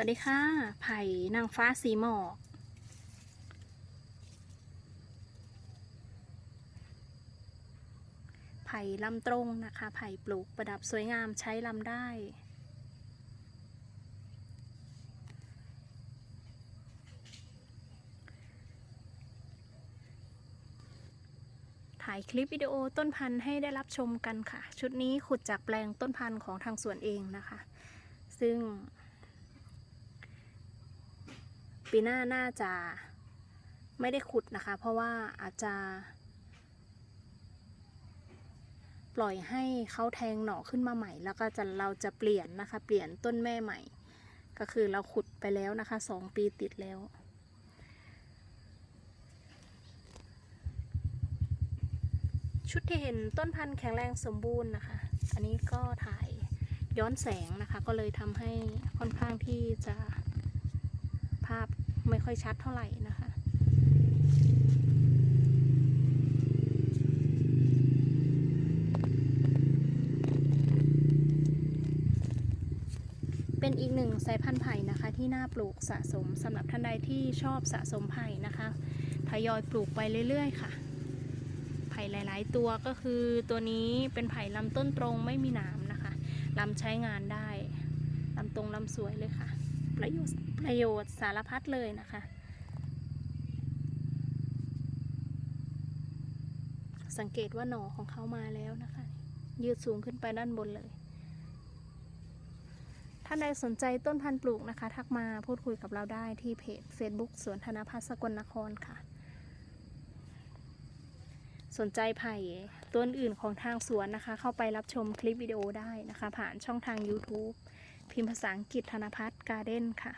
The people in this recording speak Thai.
วัสดีค่ะ ไผ่นางฟ้าสีหมอกไผ่ลำตรงนะคะ ไผ่ปลูกประดับสวยงามใช้ลำได้ถ่ายคลิปวิดีโอต้นพันธุ์ให้ได้รับชมกันค่ะ ชุดนี้ขุดจากแปลงต้นพันธุ์ของทางสวนเองนะคะ ซึ่ง ปีหน้าน่าจะไม่ได้ขุดนะคะ เพราะว่าอาจจะ ปล่อยให้เขาแทงหน่อขึ้นมาใหม่ แล้วก็จะเราจะเปลี่ยนนะคะ เปลี่ยนต้นแม่ใหม่ ก็คือเราขุดไปแล้วนะคะสองปีติดแล้วชุดที่เห็นต้นพันธุ์แข็งแรงสมบูรณ์นะคะ อันนี้ก็ถ่ายย้อนแสงนะคะ ก็เลยทำให้ค่อนข้างที่จะภาพ ไม่ค่อยชัดเท่าไหร่นะคะเป็นอีกหนึ่งสายพันธุ์ไผ่นะคะที่น่าปลูกสะสมสำหรับท่านใดที่ชอบสะสมไผ่นะคะทยอยปลูกไปเรื่อยๆ ค่ะ ไผ่หลาย ๆ ตัวก็คือตัวนี้เป็นไผ่ลำต้นตรงไม่มีหนามนะคะลำใช้งานได้ลำตรงลำสวยเลยค่ะ ประโยชน์สารพัดเลยนะคะ สังเกตว่าหน่อของเขามาแล้วนะคะ ยืดสูงขึ้นไปด้านบนเลย ท่านใดสนใจต้นพันธุ์ปลูกนะคะ ทักมาพูดคุยกับเราได้ที่เพจ Facebook สวนธนพัฒน์สกลนครค่ะ สนใจไผ่ต้นอื่นของทางสวนนะคะ เข้าไปรับชมคลิปวิดีโอได้นะคะ ผ่านช่องทาง YouTube พิมพ์ภาษาอังกฤษธนพัฒน์การ์เด้นค่ะ